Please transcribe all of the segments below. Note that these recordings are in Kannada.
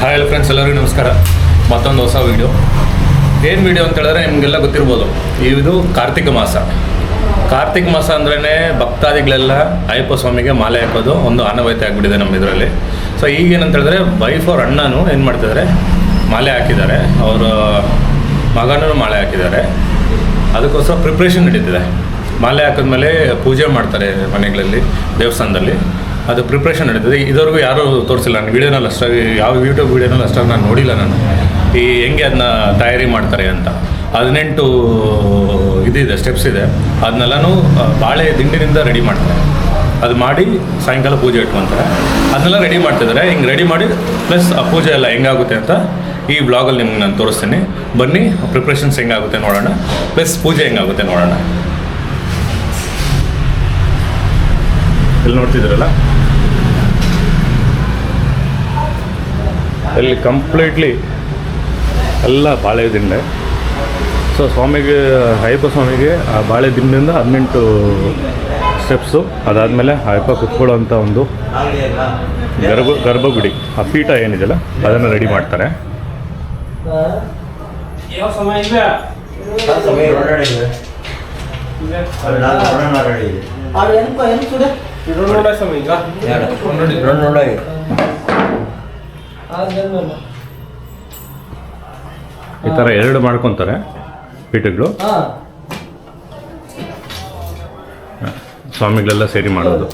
ಹಾಯ್ ಹಲೋ ಫ್ರೆಂಡ್ಸ್ ಎಲ್ಲರಿಗೂ ನಮಸ್ಕಾರ. ಮತ್ತೊಂದು ಹೊಸ ವೀಡಿಯೋ ಏನು ವಿಡಿಯೋ ಅಂತ ಹೇಳಿದ್ರೆ ನಿಮಗೆಲ್ಲ ಗೊತ್ತಿರ್ಬೋದು. ಇದು ಕಾರ್ತಿಕ ಮಾಸ. ಕಾರ್ತಿಕ ಮಾಸ ಅಂದ್ರೇ ಭಕ್ತಾದಿಗಳೆಲ್ಲ ಅಯ್ಯಪ್ಪ ಸ್ವಾಮಿಗೆ ಮಾಲೆ ಹಾಕೋದು ಒಂದು ಆನವಾಯಿತಿ ಆಗಿಬಿಟ್ಟಿದೆ ನಮ್ಮ ಇದರಲ್ಲಿ. ಸೊ ಈಗೇನಂತ ಹೇಳಿದ್ರೆ ವೈಫ್ ಅವ್ರ ಅಣ್ಣನೂ ಏನು ಮಾಡ್ತಿದ್ದಾರೆ ಮಾಲೆ ಹಾಕಿದ್ದಾರೆ. ಅವರ ಮಗನೂ ಮಾಲೆ ಹಾಕಿದ್ದಾರೆ. ಅದಕ್ಕೋಸ್ಕರ ಪ್ರಿಪ್ರೇಷನ್ ನಡೀತಿದೆ. ಮಾಲೆ ಹಾಕಿದ್ಮೇಲೆ ಪೂಜೆ ಮಾಡ್ತಾರೆ ಮನೆಗಳಲ್ಲಿ, ದೇವಸ್ಥಾನದಲ್ಲಿ. ಅದು ಪ್ರಿಪ್ರೇಷನ್ ನಡೀತದೆ. ಇದುವರೆಗೂ ಯಾರೂ ತೋರಿಸಿಲ್ಲ ನಾನು. ವೀಡಿಯೋನಲ್ಲಿ ಅಷ್ಟಾಗಿ ಯಾವ ಯೂಟ್ಯೂಬ್ ವೀಡಿಯೋನಲ್ಲಿ ಅಷ್ಟಾಗಿ ನಾನು ನೋಡಿಲ್ಲ ನಾನು. ಈ ಹೆಂಗೆ ಅದನ್ನ ತಯಾರಿ ಮಾಡ್ತಾರೆ ಅಂತ. ಹದಿನೆಂಟು ಇದಿದೆ ಸ್ಟೆಪ್ಸ್ ಇದೆ. ಅದನ್ನೆಲ್ಲನೂ ಬಾಳೆ ದಿಂಡಿನಿಂದ ರೆಡಿ ಮಾಡ್ತಾರೆ. ಅದು ಮಾಡಿ ಸಾಯಂಕಾಲ ಪೂಜೆ ಇಟ್ಕೊತಾರೆ. ಅದನ್ನೆಲ್ಲ ರೆಡಿ ಮಾಡ್ತಿದ್ದಾರೆ. ಹಿಂಗೆ ರೆಡಿ ಮಾಡಿ ಪ್ಲಸ್ ಆ ಪೂಜೆ ಎಲ್ಲ ಹೆಂಗಾಗುತ್ತೆ ಅಂತ ಈ ಬ್ಲಾಗಲ್ಲಿ ನಿಮ್ಗೆ ನಾನು ತೋರಿಸ್ತೀನಿ. ಬನ್ನಿ ಪ್ರಿಪ್ರೇಷನ್ಸ್ ಹೆಂಗಾಗುತ್ತೆ ನೋಡೋಣ. ಪ್ಲಸ್ ಪೂಜೆ ಹೆಂಗಾಗುತ್ತೆ ನೋಡೋಣ. ಇಲ್ಲಿ ನೋಡ್ತಿದ್ದೀರಲ್ಲ? ಇಲ್ಲಿ ಕಂಪ್ಲೀಟ್ಲಿ ಎಲ್ಲ ಬಾಳೆ ದಿಂಡೆ. ಸೊ ಸ್ವಾಮಿಗೆ ಅಯ್ಯಪ್ಪ ಸ್ವಾಮಿಗೆ ಆ ಬಾಳೆ ದಿಂಡಿಂದ ಹದಿನೆಂಟು ಸ್ಟೆಪ್ಸು ಅದಾದಮೇಲೆ ಅಯ್ಯಪ್ಪ ಕುತ್ಕೊಳ್ಳೋಂಥ ಒಂದು ಗರ್ಭ ಗರ್ಭಗುಡಿ ಆ ಪೀಠ ಏನಿದೆಯಲ್ಲ ಅದನ್ನು ರೆಡಿ ಮಾಡ್ತಾರೆ. ಯಾವ ಸಮಯ ಈ ಥರ ಎರಡು ಮಾಡ್ಕೊತಾರೆ ಪೀಠಗಳು. ಹಾ. ಸ್ವಾಮಿಗಳೆಲ್ಲ ಸೇರಿ ಮಾಡೋದು.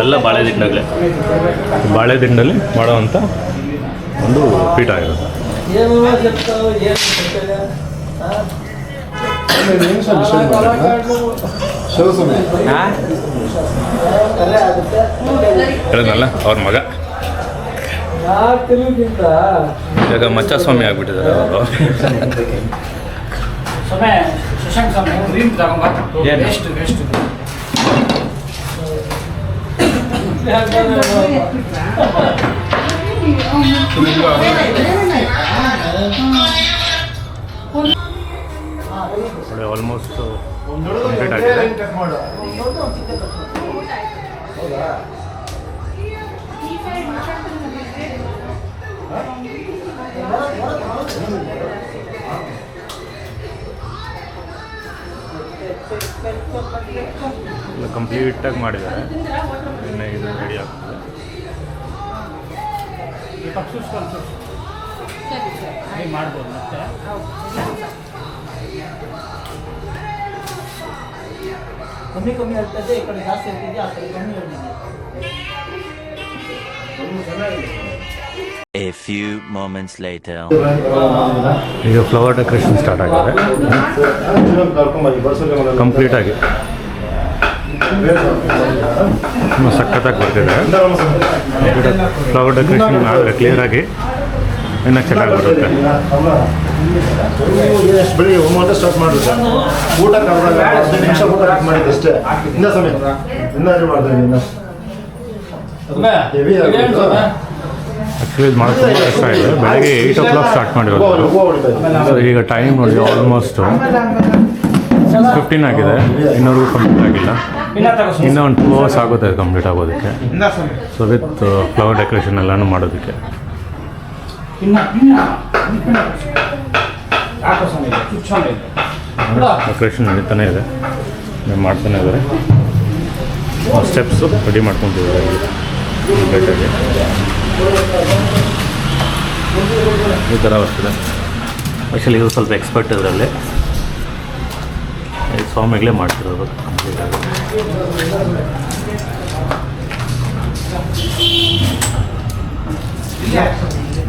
ಎಲ್ಲ ಬಾಳೆ ಬಾಳೆದಿಂಡಲ್ಲಿ ಬಾಳೆ ದಿಂಡಲ್ಲಿ ಮಾಡೋವಂಥ ಒಂದು ಪೀಠ ಇರೋದು ಹೇಳಿದ್ನಲ್ಲ ಅವ್ರ ಮಗ. ಇವಾಗ ಮಚ್ಚ ಸ್ವಾಮಿ ಆಗ್ಬಿಟ್ಟಿದ್ದಾರೆ ಅವರು. ಏನು? ನೋಡಿ ಆಲ್ಮೋಸ್ಟ್ ಕಂಪ್ಲೀಟ್ ಆಗಿದೆ. ಕಂಪ್ಲೀಟಾಗಿ ಮಾಡಿದ್ದಾರೆ. ಇನ್ನು ಇದು ರೆಡಿ ಆಗ್ತದೆ. ಮಾಡ್ಬೋದು ಮತ್ತೆ? ಕಮ್ಮಿ ಕಮ್ಮಿ ಆಗ್ತದೆ ಈ ಕಡೆ ಜಾಸ್ತಿ ಆಗ್ತಿದೆ ಆ ಕಡೆ ಕಮ್ಮಿ ಆಗ್ತಿದೆ. A few moments later. ಈಗ ಫ್ಲವರ್ ಡೆಕೋರೇಷನ್ ಸ್ಟಾರ್ಟ್ ಆಗಿದೆ. ಕಂಪ್ಲೀಟಾಗಿ ತುಂಬ ಸಖತ್ತಾಗಿ ಬರ್ತಿದೆ. ಫ್ಲವರ್ ಡೆಕೋರೇಷನ್ ಆದರೆ ಕ್ಲಿಯರಾಗಿ ಇನ್ನೂ ಚೆನ್ನಾಗಿ ಬರುತ್ತೆ. ಬೆಳಿಗ್ಗೆ ಒಂಬತ್ತು ಸ್ಟಾರ್ಟ್ ಮಾಡಿದ್ರೆ ಊಟ ಕರೆದಾಗ ಹದಿನೈದು ನಿಮಿಷ ಊಟ ಕಟ್ ಮಾಡಿದ್ದು ಅಷ್ಟೇ. ಇನ್ನ ಸಮಯ. ಇನ್ನ ಇದು ಹೆವಿ ಆಗ್ಬಿಟ್ಟು ಆ್ಯಕ್ಚುಲಿ ಇದು ಮಾಡೋದು ತುಂಬ ಕಷ್ಟ ಇದೆ ಬೆಳಗ್ಗೆ ಏಯ್ಟ್ ಓ ಕ್ಲಾಕ್ ಸ್ಟಾರ್ಟ್ ಮಾಡಿರೋದು. ಈಗ ಟೈಮ್ ನೋಡಿ ಆಲ್ಮೋಸ್ಟ್ ಫಿಫ್ಟೀನ್ ಆಗಿದೆ. ಇನ್ನೂರಿಗೂ ಕಂಪ್ಲೀಟ್ ಆಗಿಲ್ಲ. ಇನ್ನ ಇನ್ನೂ ಒಂದು ಟೂ ಅವರ್ಸ್ ಆಗುತ್ತೆ ಕಂಪ್ಲೀಟ್ ಆಗೋದಕ್ಕೆ. ಸೊ ವಿತ್ ಫ್ಲವರ್ ಡೆಕೋರೇಷನ್ ಎಲ್ಲನೂ ಮಾಡೋದಕ್ಕೆ ಇನ್ನ ಇನ್ನ ಯಾಕೋ ಸಮಯ ಇದೆ ಚುಚ್ಕೊಂಡಿದೆ ಡೆಕೋರೇಷನ್ ನಡೀತಾನೆ ಇದೆ. ಮಾಡ್ತಾನೆ ಇದ್ದಾರೆ. ಸ್ಟೆಪ್ಸು ರೆಡಿ ಮಾಡ್ಕೊತಿದ್ದಾರೆ ಈ ಥರ ಬರ್ತದೆ ಆ್ಯಕ್ಚುಲಿ ಇದು ಸ್ವಲ್ಪ ಎಕ್ಸ್ಪರ್ಟ್ ಇದರಲ್ಲಿ. ಸ್ವಾಮಿಗಳೇ ಮಾಡ್ತಿರೋದು. ಕಂಪ್ಲೀಟ್ ಆಗಿ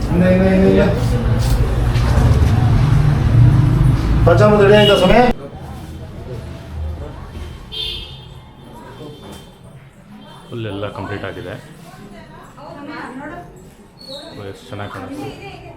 ಇನ್ನ ಇನ್ನ ಇನ್ನ ಇನ್ನ ಪಂಚಾಮೃತ ಫುಲ್ ಎಲ್ಲ ಕಂಪ್ಲೀಟ್ ಆಗಿದೆ. ಎಷ್ಟು ಚೆನ್ನಾಗಿ ಕಾಣಿಸ್ತು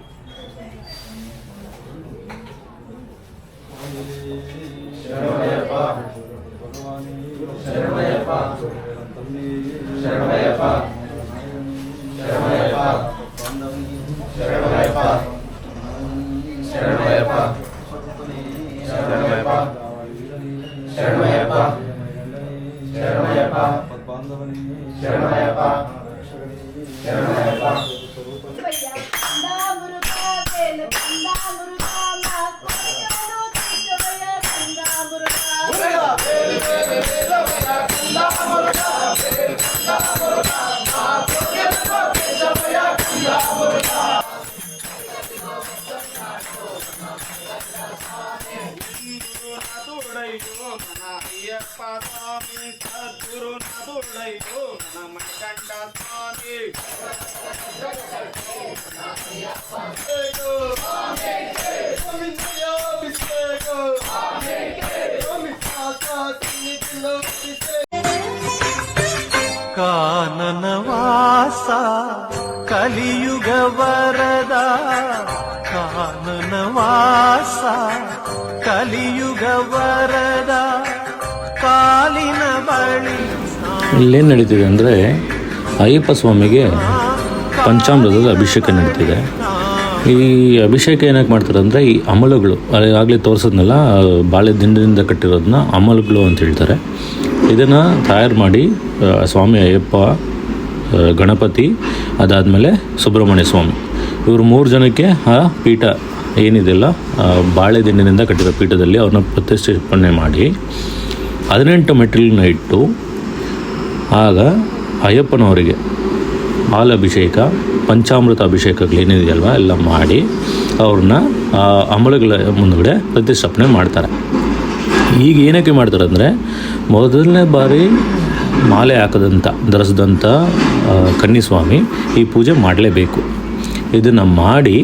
Yeah. ಕಾನನವಾಸ ಕಲಿಯುಗ ವರದ ಕಾನನವಾಸ ಕಲಿಯುಗ ವರದ ಕಾಲಿನ ಬಳಿ ಇಲ್ಲೇನು ನಡೀತಿದೆ ಅಂದರೆ ಅಯ್ಯಪ್ಪ ಸ್ವಾಮಿಗೆ ಪಂಚಾಮೃತದ ಅಭಿಷೇಕ ನಡೀತಿದೆ. ಈ ಅಭಿಷೇಕ ಏನಕ್ಕೆ ಮಾಡ್ತಾರೆ ಅಂದರೆ ಈ ಅಮಲುಗಳು ಆಗಲೇ ತೋರಿಸಿದ್ನಲ್ಲ, ಬಾಳೆ ದಿಂಡಿನಿಂದ ಕಟ್ಟಿರೋದನ್ನ ಅಮಲುಗಳು ಅಂತ ಹೇಳ್ತಾರೆ. ಇದನ್ನು ತಯಾರು ಮಾಡಿ ಸ್ವಾಮಿ ಅಯ್ಯಪ್ಪ ಗಣಪತಿ, ಅದಾದಮೇಲೆ ಸುಬ್ರಹ್ಮಣ್ಯ ಸ್ವಾಮಿ. ಇವರು ಮೂರು ಜನಕ್ಕೆ ಆ ಪೀಠ ಏನಿದೆಯಲ್ಲ ಬಾಳೆ ದಿಂಡಿನಿಂದ ಕಟ್ಟಿರೋ ಪೀಠದಲ್ಲಿ ಅವ್ರನ್ನ ಪ್ರತಿಷ್ಠಾಪನೆ ಮಾಡಿ, ಹದಿನೆಂಟು ಮೆಟ್ಟಿಲನ್ನ ಇಟ್ಟು, ಆಗ ಅಯ್ಯಪ್ಪನವರಿಗೆ ಹಾಲಭಿಷೇಕ ಪಂಚಾಮೃತ ಅಭಿಷೇಕಗಳೇನಿದೆಯಲ್ವ ಎಲ್ಲ ಮಾಡಿ ಅವ್ರನ್ನ ಅಮಲಗಳ ಮುಂದುಗಡೆ ಪ್ರತಿಷ್ಠಾಪನೆ ಮಾಡ್ತಾರೆ. ಈಗ ಏನಕ್ಕೆ ಮಾಡ್ತಾರೆ ಅಂದರೆ, ಮೊದಲನೇ ಬಾರಿ ಮಾಲೆ ಹಾಕದಂಥ ಧರಿಸಿದಂಥ ಕನ್ನಿಸ್ವಾಮಿ ಈ ಪೂಜೆ ಮಾಡಲೇಬೇಕು. ಇದನ್ನು ಮಾಡಿ,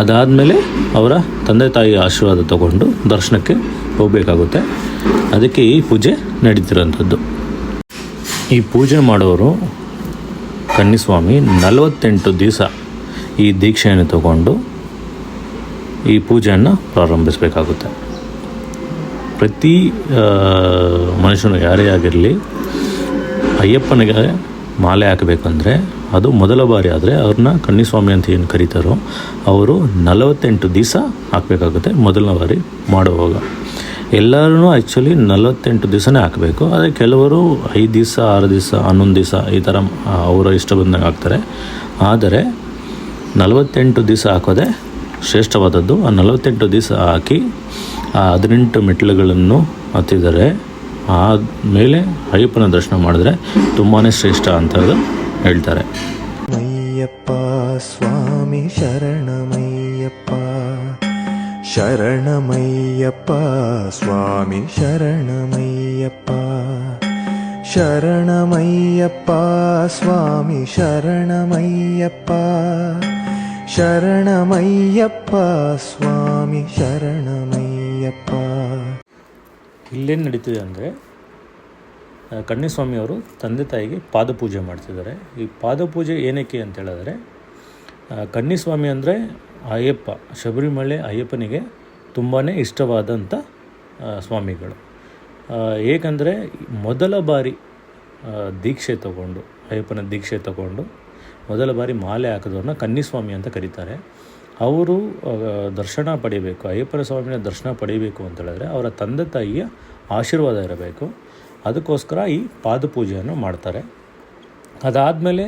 ಅದಾದಮೇಲೆ ಅವರ ತಂದೆ ತಾಯಿ ಆಶೀರ್ವಾದ ತಗೊಂಡು ದರ್ಶನಕ್ಕೆ ಹೋಗಬೇಕಾಗುತ್ತೆ. ಅದಕ್ಕೆ ಈ ಪೂಜೆ ನಡೀತಿರೋಂಥದ್ದು. ಈ ಪೂಜೆ ಮಾಡೋರು ಕನ್ನಿಸ್ವಾಮಿ, ನಲವತ್ತೆಂಟು ದಿವಸ ಈ ದೀಕ್ಷೆಯನ್ನು ತಗೊಂಡು ಈ ಪೂಜೆಯನ್ನು ಪ್ರಾರಂಭಿಸಬೇಕಾಗುತ್ತೆ. ಪ್ರತಿ ಮನುಷ್ಯನು ಯಾರೇ ಆಗಿರಲಿ, ಅಯ್ಯಪ್ಪನಿಗೆ ಮಾಲೆ ಹಾಕಬೇಕಂದ್ರೆ, ಅದು ಮೊದಲ ಬಾರಿ ಆದರೆ ಅವ್ರನ್ನ ಕನ್ನಿಸ್ವಾಮಿ ಅಂತ ಏನು ಕರೀತಾರೋ, ಅವರು ನಲವತ್ತೆಂಟು ದಿವಸ ಹಾಕಬೇಕಾಗುತ್ತೆ ಮೊದಲನೇ ಬಾರಿ ಮಾಡುವಾಗ. ಎಲ್ಲರೂ ಆ್ಯಕ್ಚುಲಿ ನಲವತ್ತೆಂಟು ದಿವಸನೇ ಹಾಕಬೇಕು. ಆದರೆ ಕೆಲವರು ಐದು ದಿವಸ, ಆರು ದಿವಸ, ಹನ್ನೊಂದು ದಿವಸ ಈ ಥರ ಅವರ ಇಷ್ಟ ಬಂದಂಗೆ ಹಾಕ್ತಾರೆ. ಆದರೆ ನಲವತ್ತೆಂಟು ದಿವಸ ಹಾಕೋದೇ ಶ್ರೇಷ್ಠವಾದದ್ದು. ಆ ನಲವತ್ತೆಂಟು ದಿವಸ ಹಾಕಿ, ಆ ಹದಿನೆಂಟು ಮೆಟ್ಲುಗಳನ್ನು ಹತ್ತಿದರೆ ಆದಮೇಲೆ ಅಯ್ಯಪ್ಪನ ದರ್ಶನ ಮಾಡಿದ್ರೆ ತುಂಬಾ ಶ್ರೇಷ್ಠ ಅಂತ ಹೇಳ್ತಾರೆ. ಅಯ್ಯಪ್ಪ ಸ್ವಾಮಿ ಶರಣಮಯ್ಯಪ್ಪ ಶರಣಮಯ್ಯಪ್ಪ, ಸ್ವಾಮಿ ಶರಣಮಯ್ಯಪ್ಪ. ಶರಣಮಯ್ಯಪ್ಪ, ಸ್ವಾಮಿ ಶರಣಮಯ್ಯಪ್ಪ. ಶರಣಮಯ್ಯಪ್ಪ, ಸ್ವಾಮಿ ಶರಣಮಯ್ಯಪ್ಪ. ಇಲ್ಲೇನು ನಡೀತಿದೆ ಅಂದರೆ ಕಣ್ಣಿಸ್ವಾಮಿಯವರು ತಂದೆ ತಾಯಿಗೆ ಪಾದಪೂಜೆ ಮಾಡ್ತಿದ್ದಾರೆ. ಈ ಪಾದಪೂಜೆ ಏನಕ್ಕೆ ಅಂತ ಹೇಳಿದ್ರೆ ಕನ್ನಿಸ್ವಾಮಿ ಅಂದರೆ ಅಯ್ಯಪ್ಪ, ಶಬರಿಮಲೆ ಅಯ್ಯಪ್ಪನಿಗೆ ತುಂಬಾ ಇಷ್ಟವಾದಂಥ ಸ್ವಾಮಿಗಳು. ಏಕೆಂದರೆ ಮೊದಲ ಬಾರಿ ದೀಕ್ಷೆ ತಗೊಂಡು, ಅಯ್ಯಪ್ಪನ ದೀಕ್ಷೆ ತಗೊಂಡು ಮೊದಲ ಬಾರಿ ಮಾಲೆ ಹಾಕಿದವ್ರನ್ನ ಕನ್ನಿಸ್ವಾಮಿ ಅಂತ ಕರೀತಾರೆ. ಅವರು ದರ್ಶನ ಪಡಿಬೇಕು, ಅಯ್ಯಪ್ಪನ ಸ್ವಾಮಿನ ದರ್ಶನ ಪಡಿಬೇಕು ಅಂತ ಹೇಳಿದ್ರೆ ಅವರ ತಂದೆ ತಾಯಿಯ ಆಶೀರ್ವಾದ ಇರಬೇಕು. ಅದಕ್ಕೋಸ್ಕರ ಈ ಪಾದಪೂಜೆಯನ್ನು ಮಾಡ್ತಾರೆ. ಅದಾದಮೇಲೆ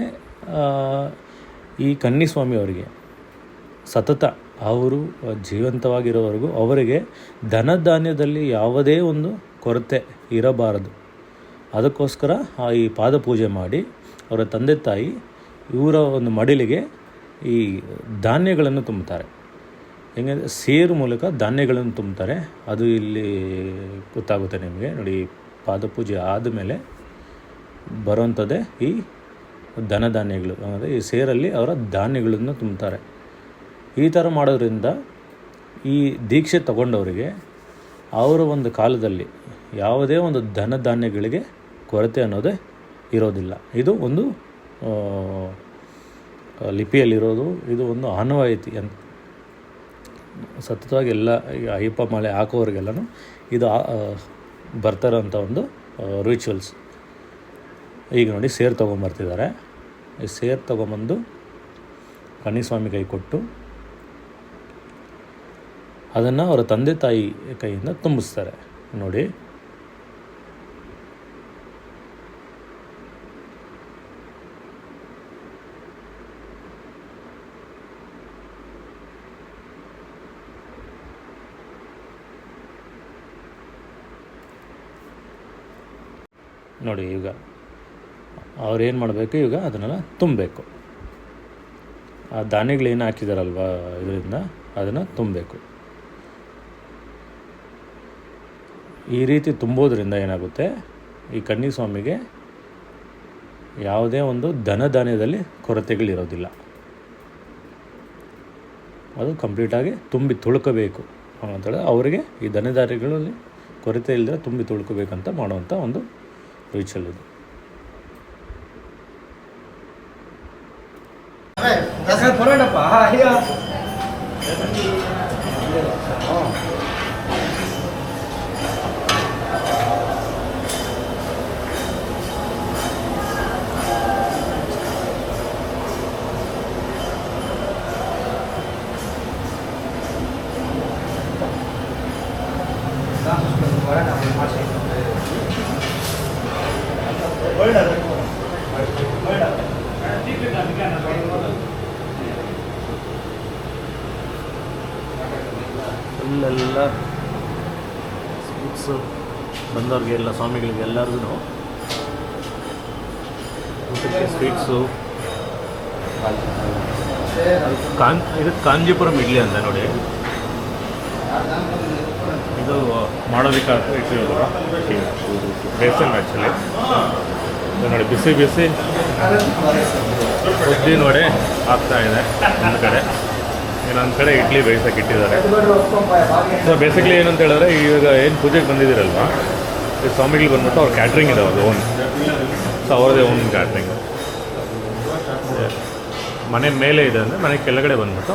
ಈ ಕನ್ನಿಸ್ವಾಮಿ ಅವರಿಗೆ ಸತತ ಅವರು ಜೀವಂತವಾಗಿರೋವರೆಗೂ ಅವರಿಗೆ ಧನಧಾನ್ಯದಲ್ಲಿ ಯಾವುದೇ ಒಂದು ಕೊರತೆ ಇರಬಾರದು. ಅದಕ್ಕೋಸ್ಕರ ಈ ಪಾದಪೂಜೆ ಮಾಡಿ ಅವರ ತಂದೆ ತಾಯಿ ಇವರ ಒಂದು ಮಡಿಲಿಗೆ ಈ ಧಾನ್ಯಗಳನ್ನು ತುಂಬುತ್ತಾರೆ. ಹೆಂಗಂದರೆ ಸೇರು ಮೂಲಕ ಧಾನ್ಯಗಳನ್ನು ತುಂಬುತ್ತಾರೆ. ಅದು ಇಲ್ಲಿ ಗೊತ್ತಾಗುತ್ತೆ ನಿಮಗೆ. ನೋಡಿ ಪಾದಪೂಜೆ ಆದಮೇಲೆ ಬರುವಂಥದ್ದೇ ಈ ಧನಧಾನ್ಯಗಳು. ಅಂದರೆ ಈ ಸೇರಲ್ಲಿ ಅವರ ಧಾನ್ಯಗಳನ್ನು ತುಂಬುತ್ತಾರೆ. ಈ ಥರ ಮಾಡೋದ್ರಿಂದ ಈ ದೀಕ್ಷೆ ತಗೊಂಡವರಿಗೆ ಅವರ ಒಂದು ಕಾಲದಲ್ಲಿ ಯಾವುದೇ ಒಂದು ಧನ ಧಾನ್ಯಗಳಿಗೆ ಕೊರತೆ ಅನ್ನೋದೇ ಇರೋದಿಲ್ಲ. ಇದು ಒಂದು ಲಿಪಿಯಲ್ಲಿರೋದು, ಇದು ಒಂದು ಆನವಾಯಿತಿ ಅಂತ. ಸತತವಾಗಿ ಎಲ್ಲ ಈಗ ಅಯ್ಯಪ್ಪ ಮಳೆ ಹಾಕೋರಿಗೆಲ್ಲನೂ ಇದು ಬರ್ತಾರಂಥ ಒಂದು ರಿಚುವಲ್ಸ್ ಈಗ ನೋಡಿ, ಸೇರ್ ತೊಗೊಂಬರ್ತಿದ್ದಾರೆ. ಈ ಸೇರು ತೊಗೊಂಬಂದು ಕಣ್ಣಿಸ್ವಾಮಿ ಕೈ ಕೊಟ್ಟು ಅದನ್ನು ಅವರ ತಂದೆ ತಾಯಿ ಕೈಯಿಂದ ತುಂಬಿಸ್ತಾರೆ. ನೋಡಿ. ನೋಡಿ ಈಗ. ಅವ್ರೇನು ಮಾಡಬೇಕು ಈಗ? ಅದನ್ನೆಲ್ಲ ತುಂಬಬೇಕು. ಆ ಧಾನ್ಯಗಳೇನು ಹಾಕಿದಾರಲ್ವ ಇದರಿಂದ? ಅದನ್ನು ತುಂಬಬೇಕು. ಈ ರೀತಿ ತುಂಬೋದ್ರಿಂದ ಏನಾಗುತ್ತೆ? ಈ ಕನ್ನಿ ಸ್ವಾಮಿಗೆ ಯಾವುದೇ ಒಂದು ಧನ ಧಾನ್ಯದಲ್ಲಿ ಕೊರತೆಗಳಿರೋದಿಲ್ಲ. ಅದು ಕಂಪ್ಲೀಟಾಗಿ ತುಂಬಿ ತುಳ್ಕೋಬೇಕು ಅಂತೇಳಿದ್ರೆ ಅವರಿಗೆ ಈ ಧನಧಾರಿಗಳಲ್ಲಿ ಕೊರತೆ ಇಲ್ಲದೆ ತುಂಬಿ ತುಳ್ಕೋಬೇಕಂತ ಮಾಡುವಂಥ ಒಂದು ರೀಚಲ್ ಇದು. ಬಂದವ್ರಿಗೆಲ್ಲ, ಸ್ವಾಮಿಗಳಿಗೆ ಎಲ್ಲರಿಗೂ ಊಟಕ್ಕೆ ಸ್ವೀಟ್ಸು ಕಾನ್, ಇದು ಕಾಂಜೀಪುರಂ ಇಡ್ಲಿ ಅಂತ ನೋಡಿ. ಇದು ಮಾಡೋದಕ್ಕೆ ಇಟ್ಟಿರೋದು. ಬೇಸನ್ ಆ್ಯಕ್ಚುಲಿ ನೋಡಿ, ಬಿಸಿ ಬಿಸಿ ಉದ್ದಿನ ವಡೆ ಆಗ್ತಾ ಇದೆ ಒಂದು ಕಡೆ ಇನ್ನೊಂದು ಕಡೆ ಇಡ್ಲಿ ಬೇಯಿಸೋಕೆ ಇಟ್ಟಿದ್ದಾರೆ. ಸೊ ಬೇಸಿಕ್ಲಿ ಏನಂತ ಹೇಳಿದ್ರೆ ಈಗ ಏನು ಪೂಜೆಗೆ ಬಂದಿದ್ದೀರಲ್ವ? ಈ ಸ್ವಾಮಿಗಳು ಬಂದ್ಬಿಟ್ಟು ಅವ್ರ ಕ್ಯಾಟ್ರಿಂಗ್ ಇದೆ ಅವ್ರದ್ದು ಓನ್ ಸೊ ಅವ್ರದ್ದೇ ಓನ್ ಕ್ಯಾಟ್ರಿಂಗ್ ಮನೆ ಮೇಲೆ ಇದೆ ಅಂದರೆ, ಮನೆ ಕೆಳಗಡೆ ಬಂದ್ಬಿಟ್ಟು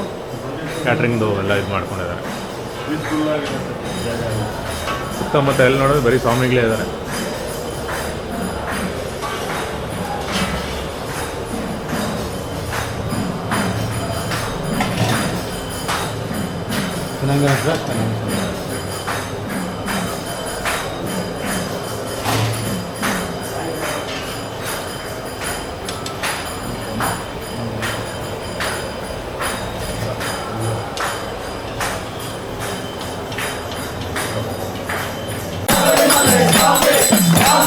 ಕ್ಯಾಟ್ರಿಂಗ್ದು ಎಲ್ಲ ಇದು ಮಾಡ್ಕೊಂಡಿದ್ದಾರೆ. ಸುತ್ತಮುತ್ತ ಎಲ್ಲಿ ನೋಡೋದು ಬರೀ ಸ್ವಾಮಿಗಳೇ ಇದ್ದಾರೆ. Mangas da Franca. Stop it! Stop it!